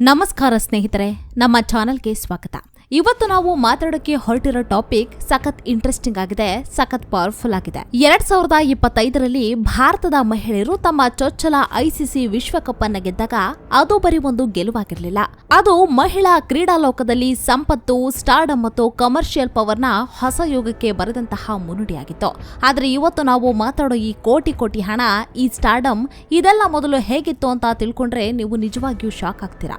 ನಮಸ್ಕಾರ ಸ್ನೇಹಿತರೆ ನಮ್ಮ ಚಾನೆಲ್ಗೆ ಸ್ವಾಗತ. ಇವತ್ತು ನಾವು ಮಾತಾಡೋಕೆ ಹೊರಟಿರೋ ಟಾಪಿಕ್ ಸಖತ್ ಇಂಟ್ರೆಸ್ಟಿಂಗ್ ಆಗಿದೆ, ಸಖತ್ ಪವರ್ಫುಲ್ ಆಗಿದೆ. ಎರಡ್ ಸಾವಿರದ ಇಪ್ಪತ್ತೈದರಲ್ಲಿ ಭಾರತದ ಮಹಿಳೆಯರು ತಮ್ಮ ಚೊಚ್ಚಲ ಐಸಿಸಿ ವಿಶ್ವಕಪ್ ಅನ್ನ ಗೆದ್ದಾಗ ಅದು ಬರೀ ಒಂದು ಗೆಲುವಾಗಿರಲಿಲ್ಲ. ಅದು ಮಹಿಳಾ ಕ್ರೀಡಾ ಲೋಕದಲ್ಲಿ ಸಂಪತ್ತು ಸ್ಟಾರ್ಡಮ್ ಮತ್ತು ಕಮರ್ಷಿಯಲ್ ಪವರ್ನ ಹೊಸ ಯುಗಕ್ಕೆ ಬರೆದಂತಹ ಮುನ್ನುಡಿಯಾಗಿತ್ತು. ಆದ್ರೆ ಇವತ್ತು ನಾವು ಮಾತಾಡೋ ಈ ಕೋಟಿ ಕೋಟಿ ಹಣ, ಈ ಸ್ಟಾರ್ಡಮ್ ಇದೆಲ್ಲ ಮೊದಲು ಹೇಗಿತ್ತು ಅಂತ ತಿಳ್ಕೊಂಡ್ರೆ ನೀವು ನಿಜವಾಗಿಯೂ ಶಾಕ್ ಆಗ್ತೀರಾ.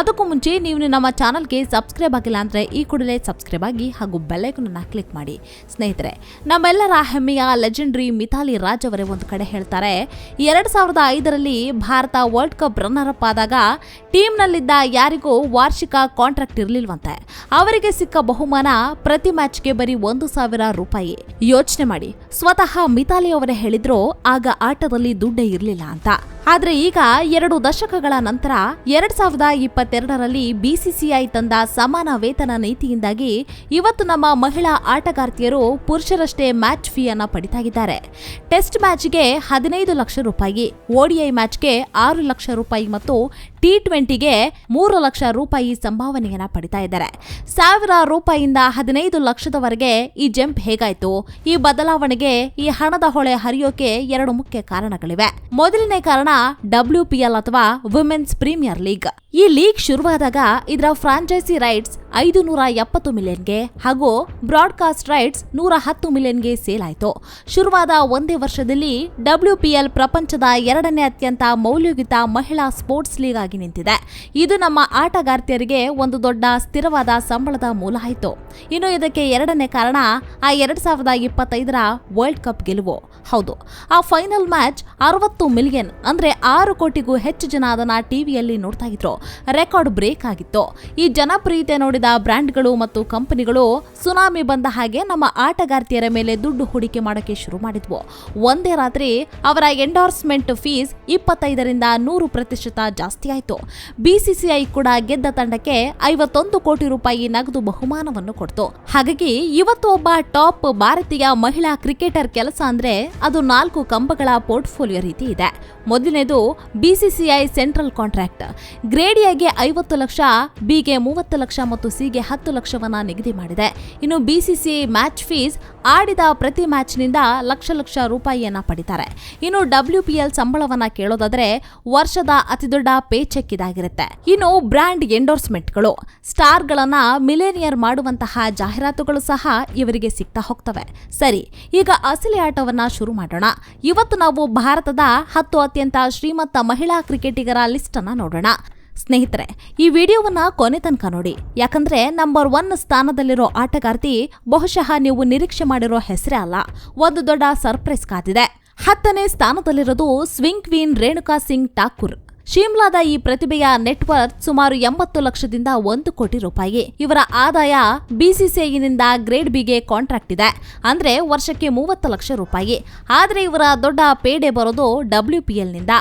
ಅದಕ್ಕೂ ಮುಂಚೆ ನೀವು ನಮ್ಮ ಚಾನಲ್ಗೆ ಸಬ್ಸ್ಕ್ರೈಬ್ ಆಗಿಲ್ಲ ಅಂದ್ರೆ ಈ ಕೂಡಲೇ ಸಬ್ಸ್ಕ್ರೈಬ್ ಆಗಿ ಹಾಗೂ ಬೆಲ್ಲೈಕನನ್ನು ಕ್ಲಿಕ್ ಮಾಡಿ. ಸ್ನೇಹಿತರೆ, ನಮ್ಮೆಲ್ಲರ ಹೆಮ್ಮೆಯ ಲೆಜೆಂಡ್ರಿ ಮಿಥಾಲಿ ರಾಜ್ ಅವರೇ ಒಂದು ಕಡೆ ಹೇಳ್ತಾರೆ, ಎರಡು ಸಾವಿರದ ಐದರಲ್ಲಿ Bharat world cup runner up ಆದಾಗ ಟೀಮ್ನಲ್ಲಿದ್ದ ಯಾರಿಗೂ ವಾರ್ಷಿಕ ಕಾಂಟ್ರಾಕ್ಟ್ ಇರಲಿಲ್ವಂತೆ. ಅವರಿಗೆ ಸಿಕ್ಕ ಬಹುಮಾನ ಪ್ರತಿ ಮ್ಯಾಚ್ಗೆ ಬರೀ ಒಂದು ಸಾವಿರ ರೂಪಾಯಿ. ಯೋಚನೆ ಮಾಡಿ. ಸ್ವತಃ ಮಿಥಾಲಿ ಅವರೇ ಹೇಳಿದ್ರು, ಆಗ ಆಟದಲ್ಲಿ ದುಡ್ಡೇ ಇರಲಿಲ್ಲ ಅಂತ. ಆದ್ರೆ ಈಗ ಎರಡು ದಶಕಗಳ ನಂತರ ಎರಡ್ ಸಾವಿರದ ಇಪ್ಪತ್ತೆರಡರಲ್ಲಿ ಬಿಸಿಸಿಐ ತಂದ ಸಮಾನ ವೇತನ ನೀತಿಯಿಂದಾಗಿ ಇವತ್ತು ನಮ್ಮ ಮಹಿಳಾ ಆಟಗಾರ್ತಿಯರು ಪುರುಷರಷ್ಟೇ ಮ್ಯಾಚ್ ಫೀ ಅನ್ನ ಪಡಿತಾಗಿದ್ದಾರೆ. ಟೆಸ್ಟ್ ಮ್ಯಾಚ್ಗೆ ಹದಿನೈದು ಲಕ್ಷ ರೂಪಾಯಿ ಓಡಿಐ ಮ್ಯಾಚ್ಗೆ ಆರು ಲಕ್ಷ ರೂಪಾಯಿ ಮತ್ತು ಟಿ ಟ್ವೆಂಟಿಗೆ ಮೂರು ಲಕ್ಷ ರೂಪಾಯಿ ಸಂಭಾವನೆಯನ್ನ ಪಡಿತಾ ಇದ್ದಾರೆ. ಸಾವಿರ ರೂಪಾಯಿಯಿಂದ ಹದಿನೈದು ಲಕ್ಷದವರೆಗೆ ಈ ಜಂಪ್ ಹೇಗಾಯ್ತು? ಈ ಬದಲಾವಣೆಗೆ, ಈ ಹಣದ ಹೊಳೆ ಹರಿಯೋಕೆ ಎರಡು ಮುಖ್ಯ ಕಾರಣಗಳಿವೆ. ಮೊದಲನೇ ಕಾರಣ ಡಬ್ಲ್ಯೂ ಅಥವಾ ವುಮೆನ್ಸ್ ಪ್ರೀಮಿಯರ್ ಲೀಗ್. ಈ ಲೀಗ್ ಶುರುವಾದಾಗ ಇದರ ಫ್ರಾಂಚೈಸಿ ರೈಟ್ಸ್ ಐದು ನೂರ ಎಪ್ಪತ್ತು ಮಿಲಿಯನ್ಗೆ ಹಾಗೂ ಬ್ರಾಡ್ಕಾಸ್ಟ್ ರೈಟ್ಸ್ ನೂರ ಹತ್ತು ಮಿಲಿಯನ್ಗೆ ಸೇಲ್ ಆಯಿತು ಶುರುವಾದ ಒಂದೇ ವರ್ಷದಲ್ಲಿ ಡಬ್ಲ್ಯೂ ಪ್ರಪಂಚದ ಎರಡನೇ ಅತ್ಯಂತ ಮೌಲ್ಯಯುತ ಮಹಿಳಾ ಸ್ಪೋರ್ಟ್ಸ್ ಲೀಗ್ ಆಗಿ ನಿಂತಿದೆ. ಇದು ನಮ್ಮ ಆಟಗಾರ್ತಿಯರಿಗೆ ಒಂದು ದೊಡ್ಡ ಸ್ಥಿರವಾದ ಸಂಬಳದ ಮೂಲ ಆಯಿತು. ಇನ್ನು ಇದಕ್ಕೆ ಎರಡನೇ ಕಾರಣ ಆ ಎರಡ್ ಸಾವಿರದ ಇಪ್ಪತ್ತೈದರ ವರ್ಲ್ಡ್ ಕಪ್ ಗೆಲುವು. ಹೌದು, ಆ ಫೈನಲ್ ಮ್ಯಾಚ್ ಅರವತ್ತು ಮಿಲಿಯನ್ ಅಂದ್ರೆ ಆರು ಕೋಟಿಗೂ ಹೆಚ್ಚು ಜನ ಅದನ್ನ ಟಿವಿಯಲ್ಲಿ ನೋಡ್ತಾ ಇದ್ರು. ರೆಕಾರ್ಡ್ ಬ್ರೇಕ್ ಆಗಿತ್ತು. ಈ ಜನಪ್ರಿಯತೆ ನೋಡಿದ ಬ್ರ್ಯಾಂಡ್ಗಳು ಮತ್ತು ಕಂಪನಿಗಳು ಸುನಾಮಿ ಬಂದ ಹಾಗೆ ನಮ್ಮ ಆಟಗಾರ್ತಿಯರ ಮೇಲೆ ದುಡ್ಡು ಹೂಡಿಕೆ ಮಾಡೋಕ್ಕೆ ಶುರು ಮಾಡಿದ್ವು. ಒಂದೇ ರಾತ್ರಿ ಅವರ ಎಂಡೋರ್ಸ್ಮೆಂಟ್ ಫೀಸ್ ಇಪ್ಪತ್ತೈದರಿಂದ ನೂರು ಪ್ರತಿಶತ ಜಾಸ್ತಿ ಆಯಿತು. ಬಿಸಿಸಿಐ ಕೂಡ ಗೆದ್ದ ತಂಡಕ್ಕೆ ಐವತ್ತೊಂದು ಕೋಟಿ ರೂಪಾಯಿ ನಗದು ಬಹುಮಾನವನ್ನು ಕೊಡ್ತು. ಹಾಗಾಗಿ ಇವತ್ತು ಒಬ್ಬ ಟಾಪ್ ಭಾರತೀಯ ಮಹಿಳಾ ಕ್ರಿಕೆಟರ್ ಕೆಲಸ ಅಂದ್ರೆ ಅದು ನಾಲ್ಕು ಕಂಬಗಳ ಪೋರ್ಟ್ಫೋಲಿಯೋ ರೀತಿ ಇದೆ. ಮೊದಲನೇದು ಬಿಸಿಸಿಐ ಸೆಂಟ್ರಲ್ ಕಾಂಟ್ರಾಕ್ಟ್ ಗ್ರೇಡಿಯಾಗೆ ಐವತ್ತು ಲಕ್ಷ ಬಿಗೆ ಮೂವತ್ತು ಲಕ್ಷ ಮತ್ತು ಸಿಗೆ ಹತ್ತು ಲಕ್ಷವನ್ನು ನಿಗದಿ ಮಾಡಿದೆ. ಇನ್ನು ಬಿಸಿಸಿಐ ಮ್ಯಾಚ್ ಫೀಸ್ ಆಡಿದ ಪ್ರತಿ ಮ್ಯಾಚ್ನಿಂದ ಲಕ್ಷ ಲಕ್ಷ ರೂಪಾಯಿಯನ್ನ ಪಡಿತಾರೆ. ಇನ್ನು ಡಬ್ಲ್ಯೂ ಪಿ ಎಲ್ ಸಂಬಳವನ್ನ ಕೇಳೋದಾದ್ರೆ ವರ್ಷದ ಅತಿದೊಡ್ಡ ಪೇ ಚೆಕ್ ಇದಾಗಿರುತ್ತೆ ಇನ್ನು ಬ್ರ್ಯಾಂಡ್ ಎಂಡೋರ್ಸ್ಮೆಂಟ್ಗಳು, ಸ್ಟಾರ್ಗಳನ್ನ ಮಿಲೇನಿಯರ್ ಮಾಡುವಂತಹ ಜಾಹೀರಾತುಗಳು ಸಹ ಇವರಿಗೆ ಸಿಗ್ತಾ ಹೋಗ್ತವೆ. ಸರಿ, ಈಗ ಅಸಲಿ ಆಟವನ್ನ ಶುರು ಮಾಡೋಣ. ಇವತ್ತು ನಾವು ಭಾರತದ ಹತ್ತು ಅತ್ಯಂತ ಶ್ರೀಮಂತ ಮಹಿಳಾ ಕ್ರಿಕೆಟಿಗರ ಲಿಸ್ಟ್ ಅನ್ನ ನೋಡೋಣ. ಸ್ನೇಹಿತರೆ, ಈ ವಿಡಿಯೋವನ್ನ ಕೊನೆ ತನಕ ನೋಡಿ. ಯಾಕಂದ್ರೆ ನಂಬರ್ ಒನ್ ಸ್ಥಾನದಲ್ಲಿರೋ ಆಟಗಾರ್ತಿ ಬಹುಶಃ ನೀವು ನಿರೀಕ್ಷೆ ಮಾಡಿರೋ ಹೆಸರೇ ಅಲ್ಲ, ಒಂದು ದೊಡ್ಡ ಸರ್ಪ್ರೈಸ್ ಕಾದಿದೆ. ಹತ್ತನೇ ಸ್ಥಾನದಲ್ಲಿರೋದು ಸ್ವಿಂಗ್ ಕ್ವೀನ್ ರೇಣುಕಾ ಸಿಂಗ್ ಠಾಕೂರ್. ಶಿಮ್ಲಾದ ಈ ಪ್ರತಿಭೆಯ ನೆಟ್ವರ್ಕ್ ಸುಮಾರು ಎಂಬತ್ತು ಲಕ್ಷದಿಂದ ಒಂದು ಕೋಟಿ ರೂಪಾಯಿ. ಇವರ ಆದಾಯ ಬಿಸಿಸಿಐನಿಂದ ಗ್ರೇಡ್ ಬಿಗೆ ಕಾಂಟ್ರಾಕ್ಟ್ ಇದೆ, ಅಂದ್ರೆ ವರ್ಷಕ್ಕೆ ಮೂವತ್ತು ಲಕ್ಷ ರೂಪಾಯಿ. ಆದ್ರೆ ಇವರ ದೊಡ್ಡ ಪೇಡೆ ಬರೋದು ಡಬ್ಲ್ಯೂ ಪಿ ಎಲ್ನಿಂದ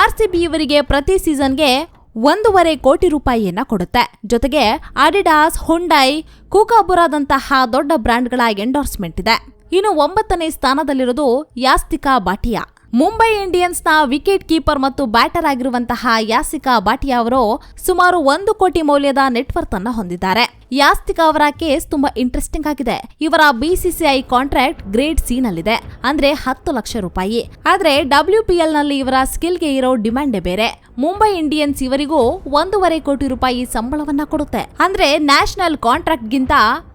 ಆರ್ ಸಿ ಇವರಿಗೆ ಪ್ರತಿ ಸೀಸನ್ಗೆ ಒಂದೂವರೆ ಕೋಟಿ ರೂಪಾಯಿಯನ್ನ ಕೊಡುತ್ತೆ. ಜೊತೆಗೆ ಅಡಿಡಾಸ್ ಹುಂಡೈ ಕೂಕಾಬುರಾದಂತಹ ದೊಡ್ಡ ಬ್ರ್ಯಾಂಡ್ಗಳ ಎಂಡೋರ್ಸ್ಮೆಂಟ್ ಇದೆ. ಇನ್ನು ಒಂಬತ್ತನೇ ಸ್ಥಾನದಲ್ಲಿರೋದು ಯಾಸ್ತಿಕಾ ಬಾಟಿಯಾ ಮುಂಬೈ ಇಂಡಿಯನ್ಸ್ನ ವಿಕೆಟ್ ಕೀಪರ್ ಮತ್ತು ಬ್ಯಾಟರ್ ಆಗಿರುವಂತಹ ಯಾಸ್ತಿಕಾ ಬಾಟಿಯಾ ಅವರು ಸುಮಾರು ಒಂದು ಕೋಟಿ ಮೌಲ್ಯದ ನೆಟ್ವರ್ತ್ ಅನ್ನ ಹೊಂದಿದ್ದಾರೆ. ಯಾಸ್ತಿಕಾ ಅವರ ಕೇಸ್ ತುಂಬಾ ಇಂಟ್ರೆಸ್ಟಿಂಗ್ ಆಗಿದೆ. ಇವರ ಬಿಸಿಸಿಐ ಕಾಂಟ್ರಾಕ್ಟ್ ಗ್ರೇಡ್ ಸಿ ನಲ್ಲಿದೆ. ಅಂದ್ರೆ ಹತ್ತು ಲಕ್ಷ ರೂಪಾಯಿ. ಆದ್ರೆ ಡಬ್ಲ್ಯೂ ಪಿ ಎಲ್ನಲ್ಲಿ ಇವರ ಸ್ಕಿಲ್ಗೆ ಇರೋ ಡಿಮ್ಯಾಂಡೇ ಬೇರೆ. ಮುಂಬೈ ಇಂಡಿಯನ್ಸ್ ಇವರಿಗೂ ಒಂದೂವರೆ ಕೋಟಿ ರೂಪಾಯಿ ಸಂಬಳವನ್ನ ಕೊಡುತ್ತೆ. ಅಂದ್ರೆ ನ್ಯಾಷನಲ್ ಕಾಂಟ್ರಾಕ್ಟ್ ಗಿಂತ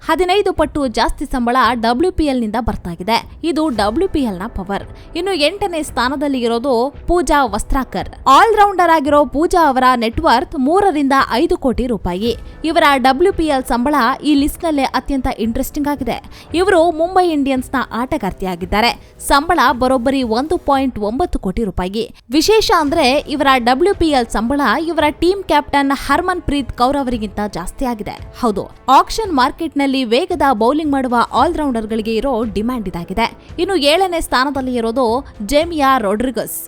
ಹದಿನೈದು ಪಟ್ಟು ಜಾಸ್ತಿ ಸಂಬಳ ಡಬ್ಲ್ಯೂ ಪಿ ಎಲ್ನಿಂದ ಬರ್ತಾಗಿದೆ. ಇದು ಡಬ್ಲ್ಯೂ ಪಿ ಎಲ್ನ ಪವರ್. ಇನ್ನು ಎಂಟನೇ ಸ್ಥಾನದಲ್ಲಿ ಇರೋದು ಪೂಜಾ ವಸ್ತ್ರಾಕರ್. ಆಲ್ ರೌಂಡರ್ ಆಗಿರೋ ಪೂಜಾ ಅವರ ನೆಟ್ವರ್ತ್ ಮೂರರಿಂದ ಐದು ಕೋಟಿ ರೂಪಾಯಿ. ಇವರ ಡಬ್ಲ್ಯೂ ಪಿ ಎಲ್ ಸಂಬಳ ಈ ಲಿಸ್ಟ್ ನಲ್ಲೇ ಅತ್ಯಂತ ಇಂಟ್ರೆಸ್ಟಿಂಗ್ ಆಗಿದೆ. ಇವರು ಮುಂಬೈ ಇಂಡಿಯನ್ಸ್ನ ಆಟಗಾರ್ತಿಯಾಗಿದ್ದಾರೆ. ಸಂಬಳ ಬರೋಬ್ಬರಿ ಒಂದು ಪಾಯಿಂಟ್ ಒಂಬತ್ತು ಕೋಟಿ ರೂಪಾಯಿ. ವಿಶೇಷ ಅಂದ್ರೆ ಇವರ ಡಬ್ಲ್ಯೂ ಪಿ ಎಲ್ ಸಂಬಳ, ಇವರ team captain Harmanpreet Kaur ಅವರಿಗಿಂತ ಜಾಸ್ತಿ ಆಗಿದೆ. ಹೌದು, ಆಕ್ಷನ್ ಮಾರ್ಕೆಟ್ನಲ್ಲಿ ವೇಗದ ಬೌಲಿಂಗ್ ಮಾಡುವ ಆಲ್ರೌಂಡರ್ಗಳಿಗೆ ಇರೋ ಡಿಮ್ಯಾಂಡ್ ಇದಾಗಿದೆ. ಇನ್ನು ಏಳನೇ ಸ್ಥಾನದಲ್ಲಿ ಇರೋದು ಜೇಮಿಯಾ ರೊಡ್ರಿಗಸ್.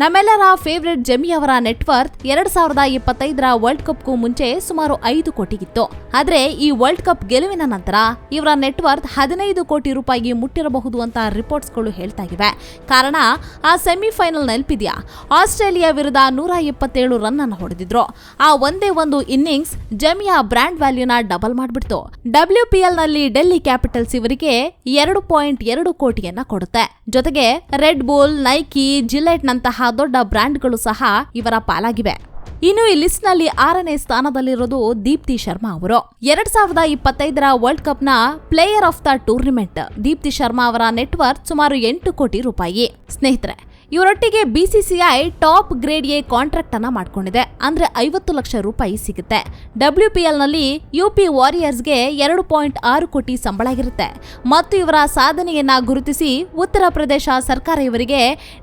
ನಮ್ಮೆಲ್ಲರ ಫೇವ್ರೆಟ್ ಜೆಮಿ ಅವರ ನೆಟ್ವರ್ತ್ ಎರಡ್ ಸಾವಿರದ ಇಪ್ಪತ್ತೈದರ ವರ್ಲ್ಡ್ ಕಪ್ಗೂ ಮುಂಚೆ ಸುಮಾರು ಐದು ಕೋಟಿಗಿತ್ತು ಆದ್ರೆ ಈ ವರ್ಲ್ಡ್ ಕಪ್ ಗೆಲುವಿನ ನಂತರ ಇವರ ನೆಟ್ವರ್ತ್ ಹದಿನೈದು ಕೋಟಿ ರೂಪಾಯಿಗೆ ಮುಟ್ಟಿರಬಹುದು ಅಂತ ರಿಪೋರ್ಟ್ಸ್ಗಳು ಹೇಳ್ತಾ ಇವೆ. ಕಾರಣ, ಆ ಸೆಮಿಫೈನಲ್ ನೆನಪಿದ್ಯಾ? ಆಸ್ಟ್ರೇಲಿಯಾ ವಿರುದ್ಧ ನೂರ ಇಪ್ಪತ್ತೇಳು ರನ್ ಅನ್ನು ಹೊಡೆದಿದ್ರು. ಆ ಒಂದೇ ಒಂದು ಇನ್ನಿಂಗ್ಸ್ ಜಮಿಯ ಬ್ರ್ಯಾಂಡ್ ವ್ಯಾಲ್ಯೂನ ಡಬಲ್ ಮಾಡ್ಬಿಡ್ತು. ಡಬ್ಲ್ಯೂ ಪಿ ಎಲ್ನಲ್ಲಿ ಡೆಲ್ಲಿ ಕ್ಯಾಪಿಟಲ್ಸ್ ಇವರಿಗೆ ಎರಡು ಪಾಯಿಂಟ್ ಎರಡು ಕೋಟಿಯನ್ನ ಕೊಡುತ್ತೆ. ಜೊತೆಗೆ ರೆಡ್ ಬುಲ್ ನೈಕಿ ಜಿಲೆಟ್ ನಂತಹ ದೊಡ್ಡ ಬ್ರ್ಯಾಂಡ್ಗಳು ಸಹ ಇವರ ಪಾಲಾಗಿವೆ. ಇನ್ನು ಈ ಲಿಸ್ಟ್ನಲ್ಲಿ ಆರನೇ ಸ್ಥಾನದಲ್ಲಿರೋದು ದೀಪ್ತಿ ಶರ್ಮಾ ಅವರು. ಎರಡ್ ಸಾವಿರದ ಇಪ್ಪತ್ತೈದರ world ಕಪ್ನ player of the tournament Deepti Sharma ಅವರ ನೆಟ್ವರ್ಕ್ ಸುಮಾರು ಎಂಟು ಕೋಟಿ ರೂಪಾಯಿ. ಸ್ನೇಹಿತರೆ ಇವರೊಟ್ಟಿಗೆ BCCI top grade A contract ಅನ್ನ ಮಾಡ್ಕೊಂಡಿದೆ. ಅಂದ್ರೆ ಐವತ್ತು ಲಕ್ಷ ರೂಪಾಯಿ ಸಿಗುತ್ತೆ. ಡಬ್ಲ್ಯೂ ಪಿ ಎಲ್ನಲ್ಲಿ ಯುಪಿ ವಾರಿಯರ್ಸ್ಗೆ ಎರಡು ಪಾಯಿಂಟ್ ಆರು ಕೋಟಿ ಸಂಬಳ ಇರುತ್ತೆ. ಮತ್ತು ಇವರ ಸಾಧನೆಯನ್ನ ಗುರುತಿಸಿ ಉತ್ತರ ಪ್ರದೇಶ ಸರ್ಕಾರ ಇವರಿಗೆ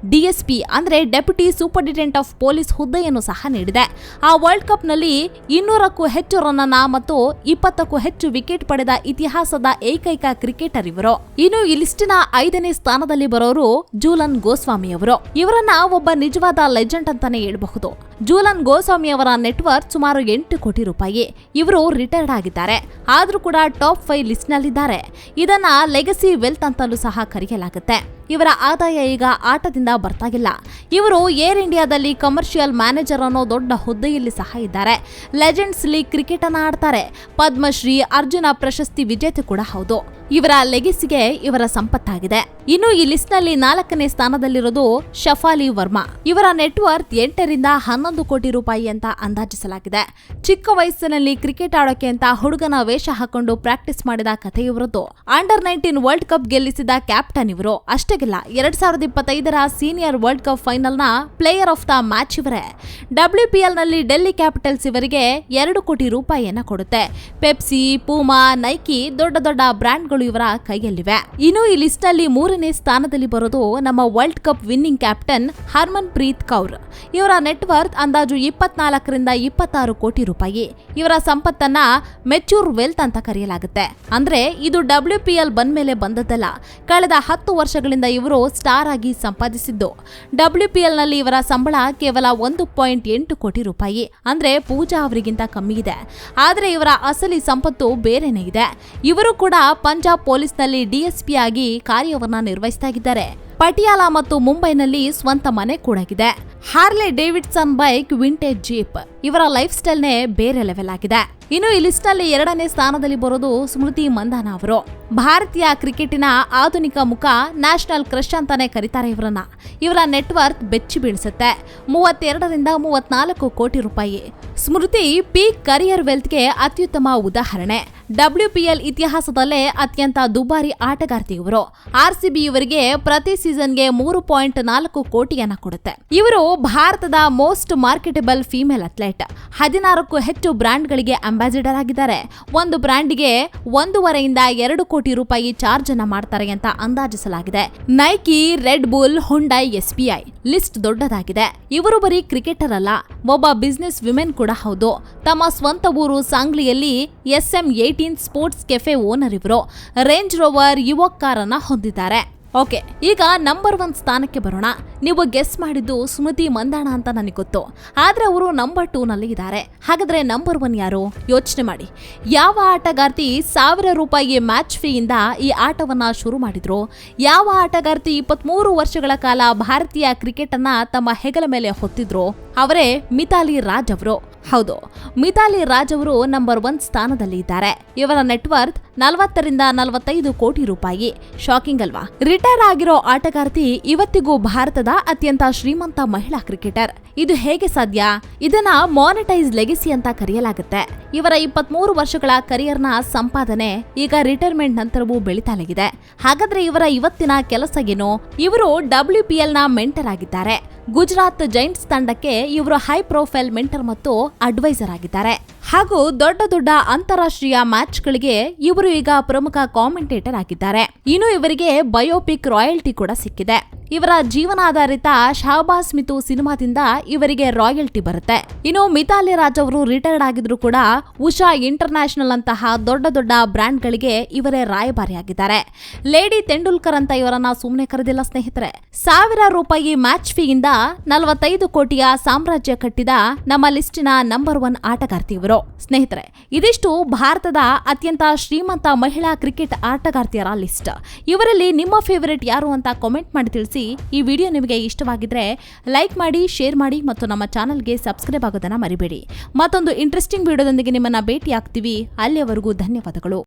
ಡಿಎಸ್ಪಿ ಅಂದ್ರೆ ಡೆಪ್ಯೂಟಿ ಸೂಪರಿಂಟೆಂಡೆಂಟ್ ಆಫ್ ಪೊಲೀಸ್ ಹುದ್ದೆಯನ್ನು ಸಹ ನೀಡಿದೆ. ಆ ವರ್ಲ್ಡ್ ಕಪ್ನಲ್ಲಿ ಇನ್ನೂರಕ್ಕೂ ಹೆಚ್ಚು ರನ್ ಅನ್ನ ಮತ್ತು ಇಪ್ಪತ್ತಕ್ಕೂ ಹೆಚ್ಚು ವಿಕೆಟ್ ಪಡೆದ ಇತಿಹಾಸದ ಏಕೈಕ ಕ್ರಿಕೆಟರ್ ಇವರು. ಇನ್ನು ಈ ಲಿಸ್ಟಿನ ಐದನೇ ಸ್ಥಾನದಲ್ಲಿ ಬರೋರು ಜೂಲನ್ ಗೋಸ್ವಾಮಿ ಅವರು. ಇವರನ್ನ ಒಬ್ಬ ನಿಜವಾದ ಲೆಜೆಂಡ್ ಅಂತಾನೆ ಹೇಳ್ಬಹುದು. ಜೂಲನ್ ಗೋಸ್ವಾಮಿ ಅವರ ನೆಟ್ವರ್ಕ್ ಸುಮಾರು ಎಂಟು ಕೋಟಿ ರೂಪಾಯಿ. ಇವರು ರಿಟೈರ್ಡ್ ಆಗಿದ್ದಾರೆ. ಆದ್ರೂ ಕೂಡ ಟಾಪ್ ಫೈವ್ ಲಿಸ್ಟ್ ನಲ್ಲಿದ್ದಾರೆ ಇದನ್ನ ಲೆಗಸಿ ವೆಲ್ತ್ ಅಂತಲೂ ಸಹ ಕರೆಯಲಾಗುತ್ತೆ. ಇವರ ಆದಾಯ ಈಗ ಆಟದಿಂದ ಬರ್ತಾಗಿಲ್ಲ. ಇವರು ಏರ್ ಇಂಡಿಯಾದಲ್ಲಿ ಕಮರ್ಷಿಯಲ್ ಮ್ಯಾನೇಜರ್ ಅನ್ನೋ ದೊಡ್ಡ ಹುದ್ದೆಯಲ್ಲಿ ಸಹ ಇದ್ದಾರೆ. ಲೆಜೆಂಡ್ಸ್ ಲೀಗ್ ಕ್ರಿಕೆಟ್ ಅನ್ನ ಆಡ್ತಾರೆ. ಪದ್ಮಶ್ರೀ, ಅರ್ಜುನ ಪ್ರಶಸ್ತಿ ವಿಜೇತೆ ಕೂಡ ಹೌದು. ಇವರ ಲೆಗಿಸಿಗೆ ಇವರ ಸಂಪತ್ತಾಗಿದೆ. ಇನ್ನು ಈ ಲಿಸ್ಟ್ನಲ್ಲಿ ನಾಲ್ಕನೇ ಸ್ಥಾನದಲ್ಲಿರೋದು ಶಫಾಲಿ ವರ್ಮಾ. ಇವರ ನೆಟ್ವರ್ತ್ ಎಂಟರಿಂದ ಹನ್ನೊಂದು ಕೋಟಿ ರೂಪಾಯಿ ಅಂತ ಅಂದಾಜಿಸಲಾಗಿದೆ. ಚಿಕ್ಕ ವಯಸ್ಸಿನಲ್ಲಿ ಕ್ರಿಕೆಟ್ ಆಡೋಕೆ ಅಂತ ಹುಡುಗನ ವೇಷ ಹಾಕೊಂಡು ಪ್ರಾಕ್ಟೀಸ್ ಮಾಡಿದ ಕಥೆ ಇವರದ್ದು. ಅಂಡರ್ ನೈನ್ಟೀನ್ ವರ್ಲ್ಡ್ ಕಪ್ ಗೆಲ್ಲಿಸಿದ ಕ್ಯಾಪ್ಟನ್ ಇವರು. ಅಷ್ಟೇಗಿಲ್ಲ ಎರಡ್ ಸಾವಿರದ ಇಪ್ಪತ್ತೈದರ ಸೀನಿಯರ್ ವರ್ಲ್ಡ್ ಕಪ್ ಫೈನಲ್ನ ಪ್ಲೇಯರ್ ಆಫ್ ದ ಮ್ಯಾಚ್ ಇವರೇ. ಡಬ್ಲ್ಯೂ ಪಿ ಎಲ್ನಲ್ಲಿ ಡೆಲ್ಲಿ ಕ್ಯಾಪಿಟಲ್ಸ್ ಇವರಿಗೆ ಎರಡು ಕೋಟಿ ರೂಪಾಯಿಯನ್ನ ಕೊಡುತ್ತೆ. ಪೆಪ್ಸಿ, ಪೂಮಾ, ನೈಕಿ ದೊಡ್ಡ ದೊಡ್ಡ ಬ್ರ್ಯಾಂಡ್ಗಳು ಇವರ ಕೈಯಲ್ಲಿವೆ. ಇನ್ನು ಈ ಲಿಸ್ಟ್ನಲ್ಲಿ ಮೂರನೇ ಸ್ಥಾನದಲ್ಲಿ ಬರೋದು ನಮ್ಮ world cup winning captain Harmanpreet Kaur. ಇವರ ನೆಟ್ವರ್ತ್ ಅಂದಾಜು ಇಪ್ಪತ್ನಾಲ್ಕರಿಂದ ಇಪ್ಪತ್ತಾರು ಕೋಟಿ ರೂಪಾಯಿ. ಇವರ ಸಂಪತ್ತನ್ನ ಮೆಚೂರ್ ವೆಲ್ತ್ ಅಂತ ಕರೆಯಲಾಗುತ್ತೆ. ಅಂದ್ರೆ ಇದು ಡಬ್ಲ್ಯೂ ಪಿ ಎಲ್ ಬಂದ್ಮೇಲೆ ಬಂದದ್ದಲ್ಲ. ಕಳೆದ ಹತ್ತು ವರ್ಷಗಳಿಂದ ಇವರು ಸ್ಟಾರ್ ಆಗಿ ಸಂಪಾದಿಸಿದ್ದು. ಡಬ್ಲ್ಯೂಪಿಎಲ್ನಲ್ಲಿ ಇವರ ಸಂಬಳ ಕೇವಲ ಒಂದು ಪಾಯಿಂಟ್ ಎಂಟು ಕೋಟಿ ರೂಪಾಯಿ. ಅಂದ್ರೆ ಪೂಜಾ ಅವರಿಗಿಂತ ಕಮ್ಮಿ ಇದೆ. ಆದರೆ ಇವರ ಅಸಲಿ ಸಂಪತ್ತು ಬೇರೆನೇ ಇದೆ. ಇವರು ಕೂಡ ಪಂಜಾಬ್ ಪೊಲೀಸ್ನಲ್ಲಿ ಡಿಎಸ್ಪಿ ಆಗಿ ಕಾರ್ಯವನ್ನ ನಿರ್ವಹಿಸ್ತಾ ಇದ್ದಾರೆ ಪಟಿಯಾಲ ಮತ್ತು ಮುಂಬೈನಲ್ಲಿ ಸ್ವಂತ ಮನೆ ಕೂಡ ಇದೆ. Harley Davidson bike vintage jeep. ಇವರ ಲೈಫ್ ಸ್ಟೈಲ್ನೇ ಬೇರೆ ಲೆವೆಲ್ ಆಗಿದೆ. ಇನ್ನು ಈ ಲಿಸ್ಟ್ನಲ್ಲಿ ಎರಡನೇ ಸ್ಥಾನದಲ್ಲಿ ಬರೋದು ಸ್ಮೃತಿ ಮಂದಾನ ಅವರು. ಭಾರತೀಯ ಕ್ರಿಕೆಟಿನ ಆಧುನಿಕ ಮುಖ ನ್ಯಾಷನಲ್ ಕ್ರಶ್ ಅಂತಾನೆ ಕರೀತಾರೆ ಇವರನ್ನ. ಇವರ ನೆಟ್ವರ್ಕ್ ಬೆಚ್ಚಿ ಬೀಳಿಸುತ್ತೆ. ಮೂವತ್ತೆರಡರಿಂದ ಮೂವತ್ನಾಲ್ಕು ಕೋಟಿ ರೂಪಾಯಿ. ಸ್ಮೃತಿ ಪೀಕ್ ಕರಿಯರ್ ವೆಲ್ತ್ಗೆ ಅತ್ಯುತ್ತಮ ಉದಾಹರಣೆ. ಡಬ್ಲ್ಯೂ ಪಿ ಇತಿಹಾಸದಲ್ಲೇ ಅತ್ಯಂತ ದುಬಾರಿ ಆಟಗಾರ್ತಿ ಇವರು. ಆರ್ ಸಿ ಬಿ ಇವರಿಗೆ ಪ್ರತಿ ಸೀಸನ್ಗೆ ಮೂರು ಪಾಯಿಂಟ್ ನಾಲ್ಕು ಕೋಟಿಯನ್ನ ಕೊಡುತ್ತೆ. ಇವರು ಭಾರತದ ಮೋಸ್ಟ್ ಮಾರ್ಕೆಟಬಲ್ ಫೀಮೇಲ್ ಅಥ್ಲೆಟ್ ಹದಿನಾರಕ್ಕೂ ಹೆಚ್ಚು ಬ್ರ್ಯಾಂಡ್ಗಳಿಗೆ ಅಂಬಾಸಿಡರ್ ಆಗಿದ್ದಾರೆ. ಒಂದು ಬ್ರ್ಯಾಂಡ್ಗೆ ಒಂದೂವರೆಯಿಂದ ಎರಡು ಕೋಟಿ ರೂಪಾಯಿ ಚಾರ್ಜ್ ಅನ್ನ ಮಾಡ್ತಾರೆ ಅಂತ ಅಂದಾಜಿಸಲಾಗಿದೆ. Nike Red Bull Hyundai S B I list ದೊಡ್ಡದಾಗಿದೆ. ಇವರು ಬರೀ ಕ್ರಿಕೆಟರ್ ಅಲ್ಲ, ಒಬ್ಬ ಬಿಸ್ನೆಸ್ ವಿಮೆನ್ ಕೂಡ ಹೌದು. ತಮ್ಮ ಸ್ವಂತ ಊರು ಸಾಂಗ್ಲಿಯಲ್ಲಿ S M eighteen sports cafe owner ಇವರು. ರೇಂಜ್ ರೋವರ್ ಯುವಕ್ ಕಾರನ್ನ ಹೊಂದಿದ್ದಾರೆ. ಓಕೆ, ಈಗ ನಂಬರ್ ಒನ್ ಸ್ಥಾನಕ್ಕೆ ಬರೋಣ. ನೀವು ಗೆಸ್ ಮಾಡಿದ್ದು ಸ್ಮೃತಿ ಮಂದಾಣ ಅಂತ ನನಗೆ ಗೊತ್ತು. ಆದರೆ ಅವರು ನಂಬರ್ ಟೂ ನಲ್ಲಿ ಇದ್ದಾರೆ ಹಾಗಾದರೆ ನಂಬರ್ ಒನ್ ಯಾರು? ಯೋಚನೆ ಮಾಡಿ. ಯಾವ ಆಟಗಾರ್ತಿ ಸಾವಿರ ರೂಪಾಯಿ ಮ್ಯಾಚ್ ಫೀಯಿಂದ ಈ ಆಟವನ್ನು ಶುರು ಮಾಡಿದ್ರು? ಯಾವ ಆಟಗಾರ್ತಿ ಇಪ್ಪತ್ಮೂರು ವರ್ಷಗಳ ಕಾಲ ಭಾರತೀಯ ಕ್ರಿಕೆಟ್ ಅನ್ನ ತಮ್ಮ ಹೆಗಲ ಮೇಲೆ ಹೊತ್ತಿದ್ರು? ಅವರೇ ಮಿತಾಲಿ ರಾಜ್ ಅವರು. ಹೌದು ಮಿತಾಲಿ ರಾಜ್ ಅವರು ನಂಬರ್ ಒನ್ ಸ್ಥಾನದಲ್ಲಿ ಇದ್ದಾರೆ ಇವರ ನೆಟ್ವರ್ತ್ ನಲವತ್ತರಿಂದ ನಲವತ್ತೈದು ಕೋಟಿ ರೂಪಾಯಿ. ಶಾಕಿಂಗ್ ಅಲ್ವಾ? ರಿಟೈರ್ ಆಗಿರೋ ಆಟಗಾರ್ತಿ ಇವತ್ತಿಗೂ ಭಾರತದ ಅತ್ಯಂತ ಶ್ರೀಮಂತ ಮಹಿಳಾ ಕ್ರಿಕೆಟರ್ ಇದು ಹೇಗೆ ಸಾಧ್ಯ? ಇದನ್ನ ಮಾನಿಟೈಸ್ ಲೆಗೆಸಿ ಅಂತ ಕರೆಯಲಾಗುತ್ತೆ. ಇವರ ಇಪ್ಪತ್ಮೂರು ವರ್ಷಗಳ ಕರಿಯರ್ನ ಸಂಪಾದನೆ ಈಗ ರಿಟೈರ್ಮೆಂಟ್ ನಂತರವೂ ಬೆಳಿತಾಲಾಗಿದೆ ಹಾಗಾದ್ರೆ ಇವರ ಇವತ್ತಿನ ಕೆಲಸ ಏನು? ಇವರು ಡಬ್ಲ್ಯೂ ಪಿ ಎಲ್ನ ಮೆಂಟರ್ ಆಗಿದ್ದಾರೆ. ಗುಜರಾತ್ ಜೈಂಟ್ಸ್ ತಂಡಕ್ಕೆ ಇವರು ಹೈ ಪ್ರೊಫೈಲ್ ಮೆಂಟರ್ ಮತ್ತು ಅಡ್ವೈಸರ್ ಆಗಿದ್ದಾರೆ. ಹಾಗೂ ದೊಡ್ಡ ದೊಡ್ಡ ಅಂತಾರಾಷ್ಟ್ರೀಯ ಮ್ಯಾಚ್ಗಳಿಗೆ ಇವರು ಈಗ ಪ್ರಮುಖ ಕಾಮೆಂಟೇಟರ್ ಆಗಿದ್ದಾರೆ. ಇನ್ನು ಇವರಿಗೆ ಬಯೋಪಿಕ್ ರಾಯಲ್ಟಿ ಕೂಡ ಸಿಕ್ಕಿದೆ. ಇವರ ಜೀವನಾಧಾರಿತ ಶಹಬಾಸ್ ಮಿತು ಸಿನಿಮಾದಿಂದ ಇವರಿಗೆ ರಾಯಲ್ಟಿ ಬರುತ್ತೆ. ಇನ್ನು ಮಿತಾಲಿ ರಾಜ್ ಅವರು ರಿಟೈರ್ಡ್ ಆಗಿದ್ರು ಕೂಡ ಉಷಾ ಇಂಟರ್ನ್ಯಾಷನಲ್ ಅಂತಹ ದೊಡ್ಡ ದೊಡ್ಡ ಬ್ರ್ಯಾಂಡ್ಗಳಿಗೆ ಇವರೇ ರಾಯಭಾರಿಯಾಗಿದ್ದಾರೆ. ಲೇಡಿ ತೆಂಡೂಲ್ಕರ್ ಅಂತ ಇವರನ್ನ ಸುಮ್ಮನೆ ಕರೆದಿಲ್ಲ ಸ್ನೇಹಿತರೆ. ಸಾವಿರ ರೂಪಾಯಿ ಮ್ಯಾಚ್ ಫೀಯಿಂದ ನಲವತ್ತೈದು ಕೋಟಿಯ ಸಾಮ್ರಾಜ್ಯ ಕಟ್ಟಿದ ನಮ್ಮ ಲಿಸ್ಟಿನ ನಂಬರ್ ಒನ್ ಆಟಗಾರ್ತಿ ಇವರು. ಸ್ನೇಹಿತರೆ, ಇದಿಷ್ಟು ಭಾರತದ ಅತ್ಯಂತ ಶ್ರೀಮಂತ ಮಹಿಳಾ ಕ್ರಿಕೆಟ್ ಆಟಗಾರ್ತಿಯರ ಲಿಸ್ಟ್. ಇವರಲ್ಲಿ ನಿಮ್ಮ ಫೇವರೇಟ್ ಯಾರು ಅಂತ ಕಾಮೆಂಟ್ ಮಾಡಿ ತಿಳಿಸಿ. ಈ ವಿಡಿಯೋ ನಿಮಗೆ ಇಷ್ಟವಾಗಿದ್ರೆ ಲೈಕ್ ಮಾಡಿ ಶೇರ್ ಮಾಡಿ ಮತ್ತು ನಮ್ಮ ಚಾನಲ್ಗೆ ಸಬ್ಸ್ಕ್ರೈಬ್ ಆಗೋದನ್ನು ಮರಿಬೇಡಿ. ಮತ್ತೊಂದು ಇಂಟ್ರೆಸ್ಟಿಂಗ್ ವಿಡಿಯೋದೊಂದಿಗೆ ನಿಮ್ಮನ್ನು ಭೇಟಿ ಆಗ್ತೀವಿ ಅಲ್ಲಿಯವರೆಗೂ ಧನ್ಯವಾದಗಳು.